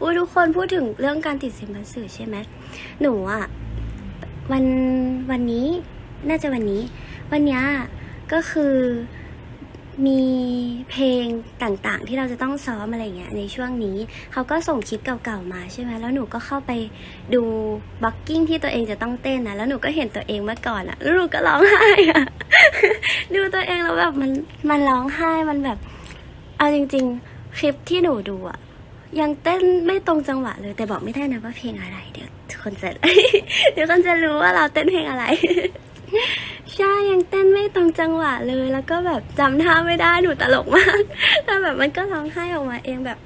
อุ้ยทุกคนพูดถึงเรื่องการติดสินบันสื่อใช่ไหมหนูอะวันวันนี้น่าจะวันนี้ วันเนี้ยก็คือมีเพลงต่างๆ ที่เราจะต้องซ้อมอะไรเงี้ยในช่วงนี้เขาก็ส่งคลิปเก่าๆมาใช่ไหมแล้วหนูก็เข้าไปดูบ็อกกิ้งที่ตัวเองจะต้องเต้นนะแล้วหนูก็เห็นตัวเองเมื่อก่อนอะแล้วหนูก็ร้องไห้อะดูตัวเองแล้วแบบมันมันร้องไห้มันแบบ เอาจริง ๆ คลิปที่หนูดูอะ ยังเต้นไม่ตรงจังหวะเลย แต่บอกไม่ได้นะว่าเพลงอะไร เดี๋ยวทุกคนจะเดี๋ยวคนจะรู้ว่าเราเต้นเพลงอะไรใช่ยังเต้นไม่ตรงจังหวะเลย แล้วก็แบบจำท่าไม่ได้หนูตลกมากแต่แบบมันก็ร้องไห้ออกมาเองแบบ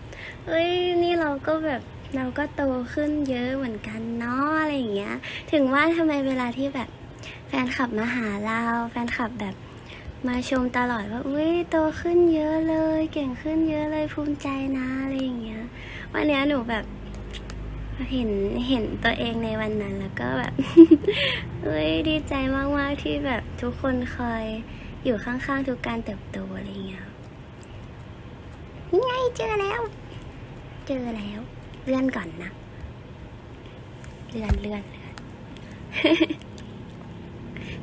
เอ้ยนี่เราก็แบบเราก็โตขึ้นเยอะเหมือนกันเนาะอะไรอย่างเงี้ย ถึงว่าทำไมเวลาที่แบบแฟนคลับมาหาเรา แฟนคลับแบบ มาชมตลอดว่าอุ้ยโตขึ้นเยอะเลย เก่งขึ้นเยอะเลยภูมิใจนะอะไรอย่างเงี้ย วันนี้หนูแบบเห็นเห็นตัวเองในวันนั้นแล้วก็แบบเอ้ยดีใจมากๆที่แบบทุกคนคอยอยู่ข้างๆทุกการเติบโตอะไรเงี้ยนี่ไงเจอแล้ว เจอแล้วเลื่อนก่อนนะเลื่อนเลื่อนเลื่อน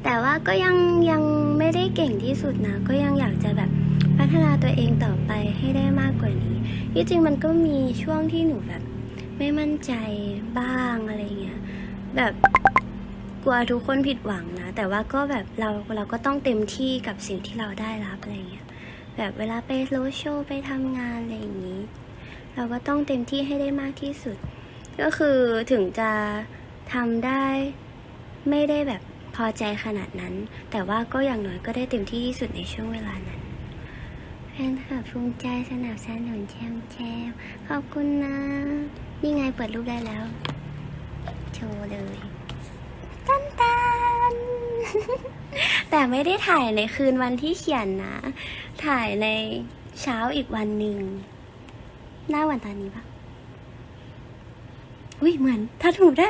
แต่ว่าก็ยังยังไม่ได้เก่งที่สุดนะ ก็ยังอยากจะแบบพัฒนาตัวเองต่อไปให้ได้มากกว่านี้ที่จริงมันก็มีช่วงที่หนูแบบ ไม่มั่นใจบ้างอะไรเงี้ย แบบกลัวทุกคนผิดหวังนะ แต่ว่าก็แบบเราเราก็ต้องเต็มที่กับสิ่งที่เราได้รับอะไรเงี้ย แบบเวลาไปโรโชว์ไปทำงานอะไรอย่างนี้ เราก็ต้องเต็มที่ให้ได้มากที่สุด ก็คือถึงจะทำได้ไม่ได้แบบ พอใจขนาดนั้น แต่ว่าก็อย่างน้อยก็ได้เต็มที่ที่สุดในช่วงเวลานั้นแฟนคลับภูมิใจสนับสนุนแชมแชมขอบคุณนะ นี่ไงเปิดรูปได้แล้ว โชว์เลยตันตันแต่ไม่ได้ถ่ายในคืนวันที่เขียนนะ ถ่ายในเช้าอีกวันหนึ่งหน้าวันตอนนี้ปะอุ้ยเหมือนถ้าถูกได้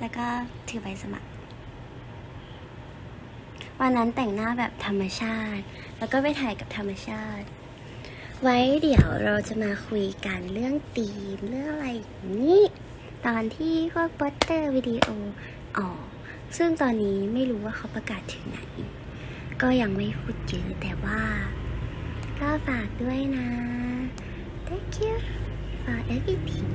แล้วก็ถือใบสมัคร วันนั้นแต่งหน้าแบบธรรมชาติ แล้วก็ไปถ่ายกับธรรมชาติ ไว้เดี๋ยวเราจะมาคุยกันเรื่องธีมเรื่องอะไรอย่างนี้ ตอนที่พวกโปสเตอร์วิดีโอออก ซึ่งตอนนี้ไม่รู้ว่าเขาประกาศถึงไหน ก็ยังไม่พูดเยอะแต่ว่า ก็ฝากด้วยนะ thank you for everything